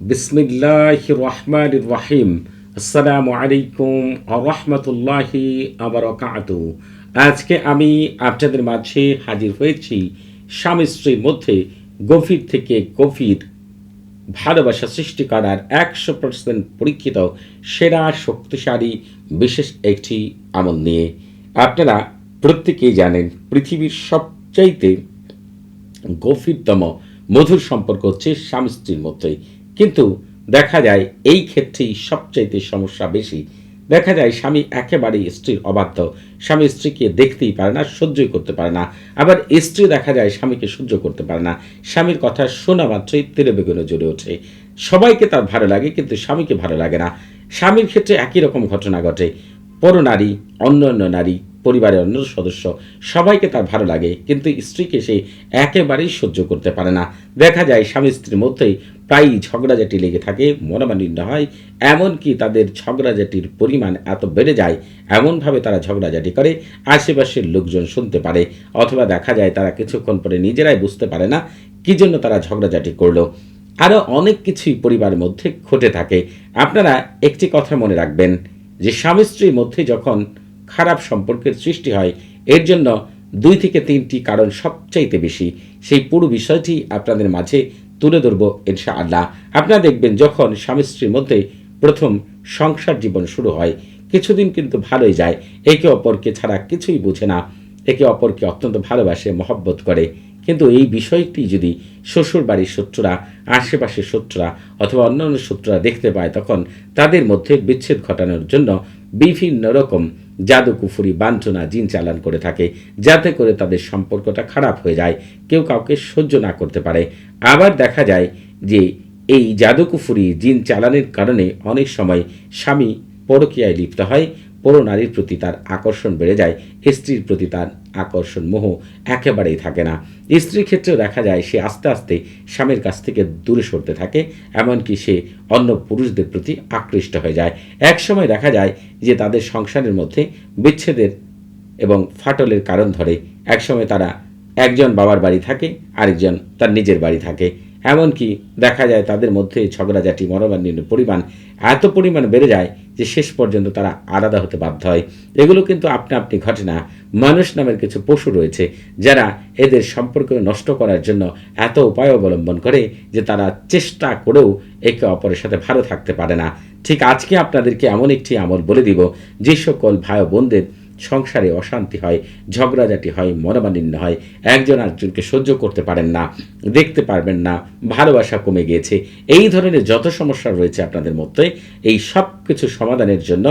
বিসমিল্লাহ রহমান রাহিম। আসসালামু আলাইকুম রহমতুল্লাহি আবরকাত আজকে আমি আপনাদের মাঝে হাজির হয়েছি স্বামী স্ত্রীর মধ্যে গভীর থেকে গভীর ভালোবাসা সৃষ্টি করার একশো পার্সেন্ট পরীক্ষিত, সেরা, শক্তিশালী, বিশেষ একটি আমল নিয়ে। আপনারা প্রত্যেকেই জানেন পৃথিবীর সবচাইতে গভীরতম মধুর সম্পর্ক হচ্ছে স্বামী স্ত্রীর মধ্যে। কিন্তু দেখা যায় এই ক্ষেত্রেই সবচাইতে সমস্যা বেশি। দেখা যায় স্বামী একেবারেই স্ত্রীর অবাধ্য। স্বামী স্ত্রীকে দেখতেই পারে না, সহ্যই করতে পারে না। আবার স্ত্রী দেখা যায় স্বামীকে সহ্য করতে পারে না। স্বামীর কথা শোনা মাত্রই তেরে বেগুনে জ্বলে ওঠে। সবাইকে তার ভালো লাগে কিন্তু স্বামীকে ভালো লাগে না। স্বামীর ক্ষেত্রে একই রকম ঘটনা ঘটে। পরনারী অন্য অন্য নারী পরিবারের অন্য সদস্য। সবাইকে তার ভালো লাগে, কিন্তু স্ত্রীকে সে একেবারেই সহ্য করতে পারে না। দেখা যায়, স্বামী স্ত্রীর মধ্যেই প্রায়ই ঝগড়াঝাটি লেগে থাকে, মনোমালিন্য হয়, এমনকি তাদের ঝগড়াঝাটির পরিমাণ এত বেড়ে যায়, এমনভাবে তারা ঝগড়াঝাটি করে, আশেপাশের লোকজন শুনতে পারে, অথবা দেখা যায় তারা কিছুক্ষণ পরে নিজেরাই বুঝতে পারে না, কী জন্য তারা ঝগড়াঝাটি করল। আরও অনেক কিছুই পরিবারের মধ্যে ঘটে থাকে। আপনারা একটি কথা মনে রাখবেন, যে স্বামী স্ত্রীর মধ্যে যখন খারাপ সম্পর্কের সৃষ্টি হয়। এর জন্য দুই থেকে তিনটি কারণ সবচাইতে বেশি। সেই পুরো বিষয়টি আপনাদের মাঝে তুলে ধরব ইনশা আল্লাহ আপনারা দেখবেন যখন স্বামী স্ত্রীর মধ্যে প্রথম সংসার জীবন শুরু হয়, কিছুদিন কিন্তু ভালোই যায়। একে অপরকে ছাড়া কিছুই বোঝে না। একে অপরকে অত্যন্ত ভালোবাসে, মহব্বত করে। কিন্তু এই বিষয়টি যদি শ্বশুর বাড়ির শত্রুরা, আশেপাশের শত্রুরা অথবা অন্যান্য শত্রুরা দেখতে পায়, তখন তাদের মধ্যে বিচ্ছেদ ঘটানোর জন্য বিভিন্ন রকম জাদু কুফুরি বাঞ্ছনা জিন চালান করে থাকে, যাতে করে তাদের সম্পর্কটা খারাপ হয়ে যায়, কেউ কাউকে সহ্য না করতে পারে। আবার দেখা যায় যে এই জাদুকুফুরি জিন চালানের কারণে অনেক সময় স্বামী পরকীয়ায় লিপ্ত হয় পর নারীর প্রতি তার আকর্ষণ বেড়ে যায়, স্ত্রীর প্রতি তার আকর্ষণ মোহ একেবারেই থাকে না। স্ত্রীর ক্ষেত্রেও দেখা যায় সে আস্তে আস্তে স্বামীর কাছ থেকে দূরে সরতে থাকে, এমনকি সে অন্য পুরুষদের প্রতি আকৃষ্ট হয়ে যায়। একসময় দেখা যায় যে তাদের সংসারের মধ্যে বিচ্ছেদের এবং ফাটলের কারণ ধরে। একসময় তারা একজন বাবার বাড়ি থাকে, আরেকজন তার নিজের বাড়ি থাকে। এমনকি দেখা যায় তাদের মধ্যে ঝগড়াঝাটি মনোমালিন্য পরিমাণ এত পরিমাণ বেড়ে যায় যে শেষ পর্যন্ত তারা আলাদা হতে বাধ্য হয়। এগুলো কিন্তু আপনা আপনি ঘটে না। মানুষ নামের কিছু পশু রয়েছে যারা এদের সম্পর্ক নষ্ট করার জন্য এত উপায় অবলম্বন করে যে তারা চেষ্টা করেও একে অপরের সাথে ভালো থাকতে পারে না। ঠিক আজকে আপনাদেরকে এমন একটি আমল বলে দিব, যে সকল ভাই বোনদের সংসারে অশান্তি হয়, ঝগড়াঝাটি হয় মনোমালিন্য হয়। একজন আরেকজনকে সহ্য করতে পারেন না, দেখতে পারবেন না, ভালোবাসা কমে গিয়েছে। এই ধরনের যত সমস্যা রয়েছে আপনাদের মধ্যে, এই সব কিছু সমাধানের জন্য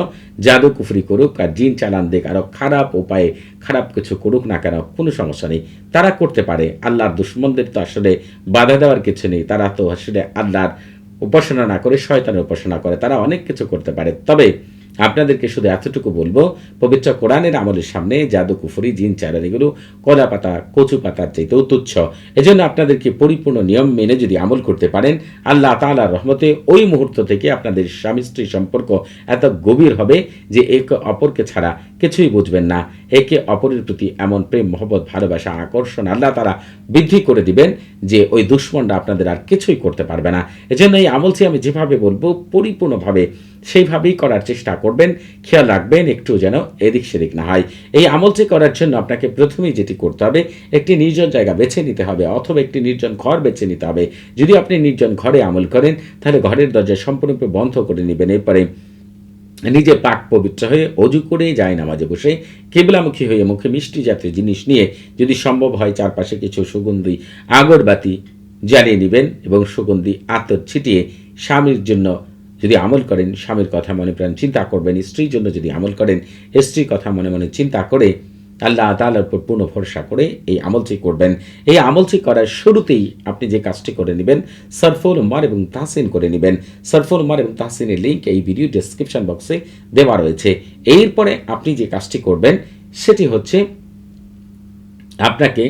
জাদু কুফরি করুক আর জিন চালান দেখ আরও খারাপ উপায়ে খারাপ কিছু করুক না কেন, কোনো সমস্যা নেই। তারা করতে পারে, আল্লাহর দুশ্মনদের তো আসলে বাধা দেওয়ার কিছু নেই, তারা তো আসলে আল্লাহর উপাসনা না করে শয়তানের উপাসনা করে, তারা অনেক কিছু করতে পারে। তবে আপনাদেরকে শুধু এতটুকু বলব, পবিত্র কোরআনের আমলের সামনে জাদু কুফুরি, জিন চারান এগুলো কলা পাতা, কচু পাতার চাইতেও তুচ্ছ এজন্য আপনাদেরকে পরিপূর্ণ নিয়ম মেনে যদি আমল করতে পারেন, আল্লাহ তালার রহমতে ওই মুহূর্ত থেকে আপনাদের স্বামী স্ত্রী সম্পর্ক এত গভীর হবে যে একে অপরকে ছাড়া কিছুই বুঝবেন না। একে অপরের প্রতি এমন প্রেম, মহব্বত, ভালোবাসা, আকর্ষণ, আল্লাহ তারা বৃদ্ধি করে দিবেন যে ওই দুশ্মনরা আপনাদের আর কিছুই করতে পারবে না। এজন্য এই আমলটি আমি যেভাবে বলব, পরিপূর্ণভাবে সেইভাবেই করার চেষ্টা করবেন। খেয়াল রাখবেন, একটু যেন এদিক সেদিক না হয়। এই আমলটি করার জন্য আপনাকে প্রথমেই যেটি করতে হবে, একটি নির্জন জায়গা বেছে নিতে হবে অথবা একটি নির্জন ঘর বেছে নিতে হবে। যদি আপনি নির্জন ঘরে আমল করেন, তাহলে ঘরের দরজা সম্পূর্ণরূপে বন্ধ করে নেবেন। এরপরে নিজে পাক পবিত্র হয়ে অজু করে যায় নামাজে বসে, কেবলামুখী হয়ে মুখে মিষ্টি জাতীয় জিনিস নিয়ে যদি সম্ভব হয় চারপাশে কিছু সুগন্ধি আগরবাতি জ্বালিয়ে নেবেন এবং সুগন্ধি আতর ছিটিয়ে স্বামীর জন্য যদি আমল করেন, স্বামীর কথা মনে প্রাণ চিন্তা করবেন, স্ত্রীর জন্য যদি আমল করেন, স্ত্রীর কথা মনে মনে চিন্তা করে আল্লাহ তালার উপর পূর্ণ ভরসা করে এই আমলটি করবেন। এই আমলটি করার শুরুতেই আপনি যে কাজটি করে নেবেন, সরফুল উমার এবং তাহসিন করে নেবেন। সরফুল উমার এবং তাহসিনের লিঙ্ক এই ভিডিও ডেসক্রিপশন বক্সে দেওয়া রয়েছে। এরপরে আপনি যে কাজটি করবেন, সেটি হচ্ছে আপনাকে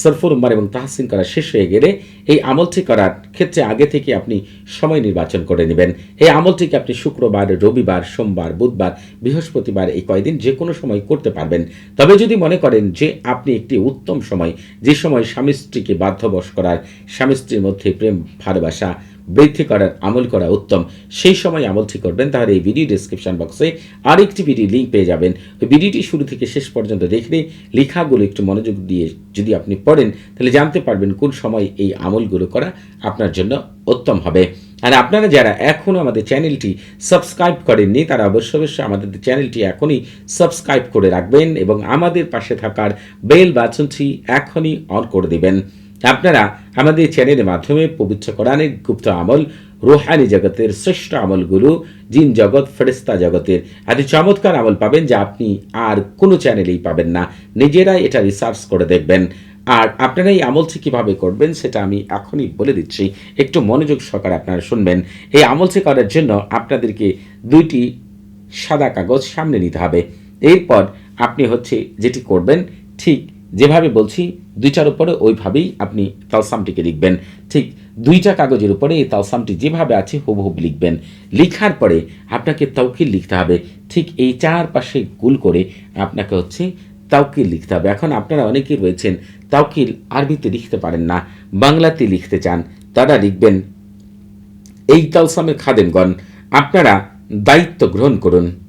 সরফুর উম্মার এবং তাহসিন করা শেষ হয়ে গেলে এই আমলটি করার ক্ষেত্রে আগে থেকে আপনি সময় নির্বাচন করে নেবেন। এই আমলটিকে আপনি শুক্রবার, রবিবার, সোমবার, বুধবার, বৃহস্পতিবার এই কয়দিন যে কোনো সময় করতে পারবেন। তবে যদি মনে করেন যে আপনি একটি উত্তম সময়, যে সময় স্বামী স্ত্রীকে বাধ্যবশ করার, স্বামী স্ত্রীর মধ্যে প্রেম, ভালোবাসা বৃদ্ধি করার আমল করা উত্তম। সেই সময় আমলটি করবেন তাহলে এই ভিডিও ডিসক্রিপশন বক্সে আরেকটি ভিডিও লিঙ্ক পেয়ে যাবেন। ওই ভিডিওটি শুরু থেকে শেষ পর্যন্ত দেখলে লেখাগুলো একটু মনোযোগ দিয়ে যদি আপনি পড়েন, তাহলে জানতে পারবেন কোন সময় এই আমলগুলো করা আপনার জন্য উত্তম হবে। আর আপনারা যারা এখনও আমাদের চ্যানেলটি সাবস্ক্রাইব করেননি, তারা অবশ্যই অবশ্যই আমাদের চ্যানেলটি এখনই সাবস্ক্রাইব করে রাখবেন এবং আমাদের পাশে থাকার বেল বাটনটি এখনই অন করে দিবেন। আপনারা আমাদের চ্যানেলের মাধ্যমে পবিত্র কোরআনের গুপ্ত আমল, রোহানি জগতের শ্রেষ্ঠ আমলগুলো, জিন জগৎ ফেরেস্তা জগতের এত চমৎকার আমল পাবেন যা আপনি আর কোনো চ্যানেলেই পাবেন না। নিজেরাই এটা রিসার্চ করে দেখবেন। আর আপনারা এই আমলটি কীভাবে করবেন সেটা আমি এখনই বলে দিচ্ছি। একটু মনোযোগ সহকারে আপনারা শুনবেন। এই আমলটি করার জন্য আপনাদেরকে দুইটি সাদা কাগজ সামনে নিতে হবে। এরপর আপনি হচ্ছে যেটি করবেন, ঠিক যেভাবে বলছি দুইটার উপরে ওইভাবেই আপনি তালসামটিকে লিখবেন। ঠিক দুইটা কাগজের উপরে এই তালসামটি যেভাবে আছে হুবহুব লিখবেন। লিখার পরে আপনাকে তৌকিল লিখতে হবে। ঠিক এই চারপাশে গুল করে আপনাকে হচ্ছে তাওকিল লিখতে হবে। এখন আপনারা অনেকেই রয়েছেন, তাওকিল আরবিতে লিখতে পারেন না, বাংলাতে লিখতে চান, তারা লিখবেন, এই তালসামের খাদেমগণ, আপনারা দায়িত্ব গ্রহণ করুন।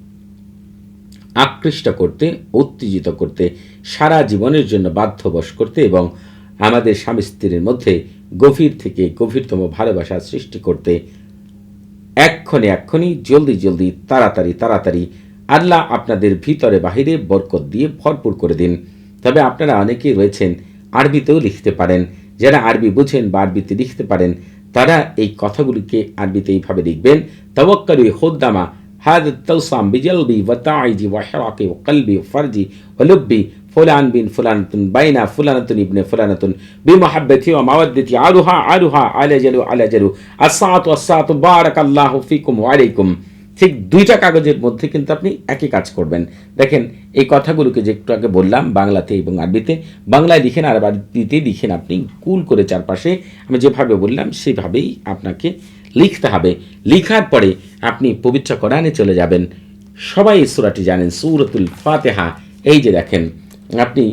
আকৃষ্ট করতে, উত্তেজিত করতে, সারা জীবনের জন্য বাধ্যবশ করতে এবং আমাদের স্বামী স্ত্রীর মধ্যে গভীর থেকে গভীরতম ভালোবাসা সৃষ্টি করতে এক্ষণে এক্ষণি জলদি জলদি তাড়াতাড়ি তাড়াতাড়ি আল্লাহ আপনাদের ভিতরে বাহিরে বরকত দিয়ে ভরপুর করে দিন। তবে আপনারা অনেকেই রয়েছেন, আরবিতেও লিখতে পারেন। যারা আরবি বুঝেন বা আরবিতে লিখতে পারেন, তারা এই কথাগুলিকে আরবিতে এইভাবে লিখবেন তবক্কারি হোদ্দামা هذا التوصام بجلبي وتعيجي وحراقي وقلبي وفرجي ولبي فلان بن فلانة بين فلانة ابن فلانة بمحبتي ومودتي عرها عرها على جلو على جلو الساعة والساعة بارك الله فيكم وعليكم ঠিক দুইটা কাগজের মধ্যে কিন্তু আপনি একই কাজ করবেন দেখেন এই কথাগুলোকে যে একটু আগে বললাম বাংলাতে এবং আরবিতে বাংলায় লিখেন আর আরবিতে লিখেন আপনি কুল করে চারপাশে আমি যেভাবে বললাম সেভাবেই আপনাকে লিখতে হবে। লিখার পরে আপনি পবিত্র কোরআনে চলে যাবেন। সবাই এই সূরাটি জানেন, সূরাতুল ফাতেহা। এই যে দেখেন, আপনি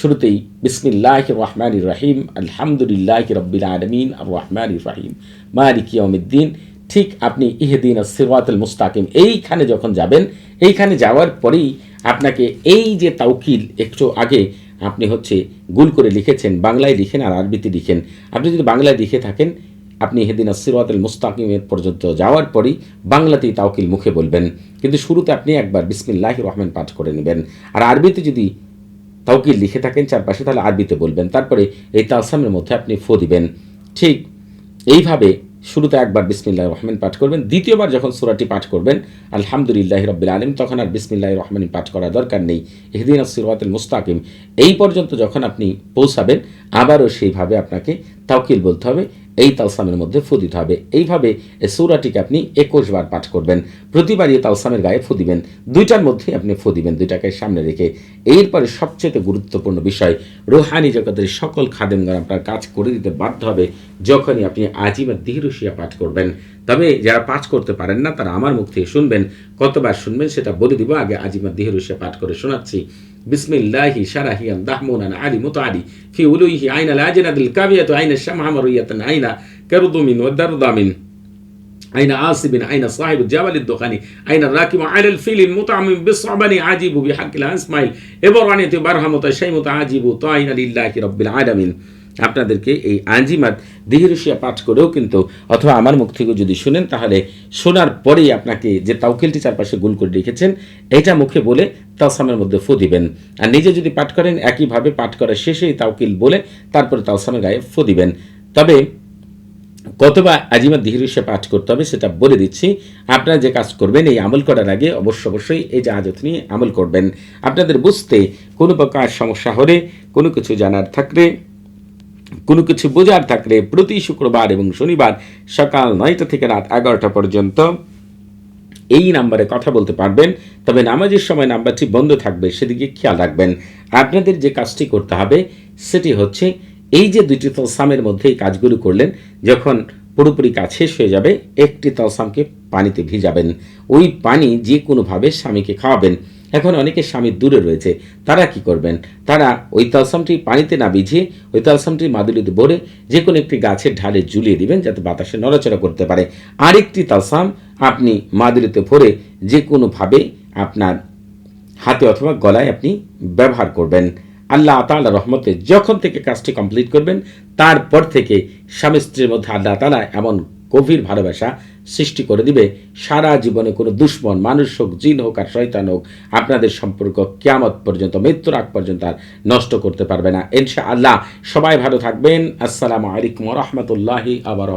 শুরুতেই বিসমিল্লাহ রহমান রহিম, আলহামদুলিল্লাহ রব্বিল আলমিন, আর রহমান রহিম, মালিক ইয়মিদ্দিন ঠিক আপনি ইহেদিন সিরাতুল মুস্তাকিম, এইখানে যখন যাবেন, এইখানে যাওয়ার পরেই আপনাকে এই যে তাওকিল, একটু আগে আপনি হচ্ছে গুল করে লিখেছেন, বাংলায় লিখেন আর আরবিতে লিখেন। আপনি যদি বাংলায় লিখে থাকেন আপনি হেদিন সিরাতুল মুস্তাকিমের পর্যন্ত যাওয়ার পরই বাংলাতেই তাওকিল মুখে বলবেন। কিন্তু শুরুতে আপনি একবার বিসমিল্লাহ রহমান পাঠ করে নেবেন। আর আরবিতে যদি তাওকিল লিখে থাকেন চারপাশে, তাহলে আরবিতে বলবেন। তারপরে এই তালসামের মধ্যে আপনি ফো দিবেন। ঠিক এইভাবে শুরুতে একবার বিসমিল্লাহ রহমান পাঠ করবেন। দ্বিতীয়বার যখন সুরাটি পাঠ করবেন, আলহামদুলিল্লাহ রব্বিল আলম তখন আর বিসমিল্লাহ রহমান পাঠ করা দরকার নেই। এহদিন সিরাতুল মুস্তাকিম। এই পর্যন্ত যখন আপনি পৌঁছাবেন, আবারও সেইভাবে আপনাকে তাওকিল বলতে হবে, এই তালসামের মধ্যে ফু দিতে হবে। এইভাবে এই সৌরাটিকে আপনি একুশ বার পাঠ করবেন। প্রতিবারই তালসামের গায়ে ফু দিবেন। দুইটার মধ্যে আপনি ফু দিবেন, দুইটাকে সামনে রেখে। এরপরে সবচেয়ে গুরুত্বপূর্ণ বিষয়, রোহানি জগতের সকল খাদেমগণ আপনার কাজ করে দিতে বাধ্য হবে, যখনই আপনি আজিমের দিহরুশিয়া পাঠ করবেন। তবে যারা পাঠ করতে পারেন না তারা আমার মুখ থেকে শুনবেন কতবার শুনবেন সেটা বলে দিব আগে আজিমার দিহরুশিয়া পাঠ করে শোনাচ্ছি বিসমিল্লাহি শারাহিয়ান দাহমুনান আলী মুতালি في ولويه عين الأجنة الكافية عين الشمع مرية عين كرضم والدرضم أين عاصب أين صاحب الجبل الدخاني أين الراكب على الفيل المطعم بالصعبان عجيب بحق الأسماعيل إبرانية برهمة شيمة عجيب طاين لله رب العالمين আপনাদেরকে এই আঞ্জিমাত দিহিরুশিয়া পাঠ করেও কিন্তু, অথবা আমার মুখ থেকে যদি শুনেন, তাহলে শোনার পরেই আপনাকে যে তাওকিলটি চারপাশে গুল করে রেখেছেন, এটা মুখে বলে তালসামের মধ্যে ফু দিবেন। আর নিজে যদি পাঠ করেন, একইভাবে পাঠ করার শেষেই তাওকিল বলে তারপরে তালসামের গায়ে ফু দিবেন। তবে কতবার আজিমাত দিহিরুশিয়া পাঠ করতে হবে সেটা বলে দিচ্ছি। আপনারা যে কাজ করবেন, এই আমল করার আগে অবশ্য অবশ্যই এই জাহাজত নিয়ে আমল করবেন। আপনাদের বুঝতে কোনো প্রকার সমস্যা হলে কোনো কিছু জানার থাকলে কোনো কিছু বোঝার থাকলে প্রতি শুক্রবার এবং শনিবার সকাল নয়টা থেকে রাত এগারোটা পর্যন্ত এই নাম্বারে কথা বলতে পারবেন। তবে নামাজের সময় নাম্বারটি বন্ধ থাকবে, সেদিকে খেয়াল রাখবেন। আপনাদের যে কাজটি করতে হবে, সেটি হচ্ছে এই যে দুটি তলসামের মধ্যে এই কাজগুলো করলেন, যখন পুরোপুরি কাজ শেষ হয়ে যাবে, একটি তলসামকে পানিতে ভিজাবেন। ওই পানি যে কোনোভাবে স্বামীকে খাওয়াবেন। এখন অনেকে স্বামী দূরে রয়েছে। তারা কি করবেন? তারা ওই তালসামটি পানিতে না ভিজিয়ে, ওই তালসামটি মাদুলিতে ভরে যে কোনো একটি গাছের ঢালে ঝুলিয়ে দিবেন যাতে বাতাসে নড়াচড়া করতে পারে। আরেকটি তালসাম আপনি মাদুলিতে ভরে যে কোনোভাবে আপনার হাতে অথবা গলায় আপনি ব্যবহার করবেন। আল্লাহ তাআলা রহমতে যখন থেকে কাজটি কমপ্লিট করবেন, তারপর থেকে স্বামী স্ত্রীর মধ্যে আল্লাহ তালা এমন গভীর ভালোবাসা সৃষ্টি করে দিবে। সারা জীবনে কোনো দুশ্মন, মানুষ হোক, জিন হোক আর শয়তান হোক, আপনাদের সম্পর্ক কেয়ামত পর্যন্ত, মৃত্যুর আগ পর্যন্ত আর নষ্ট করতে পারবে না। ইনশা আল্লাহ সবাই ভালো থাকবেন। আসসালামু আলাইকুম রহমতুল্লাহি আবার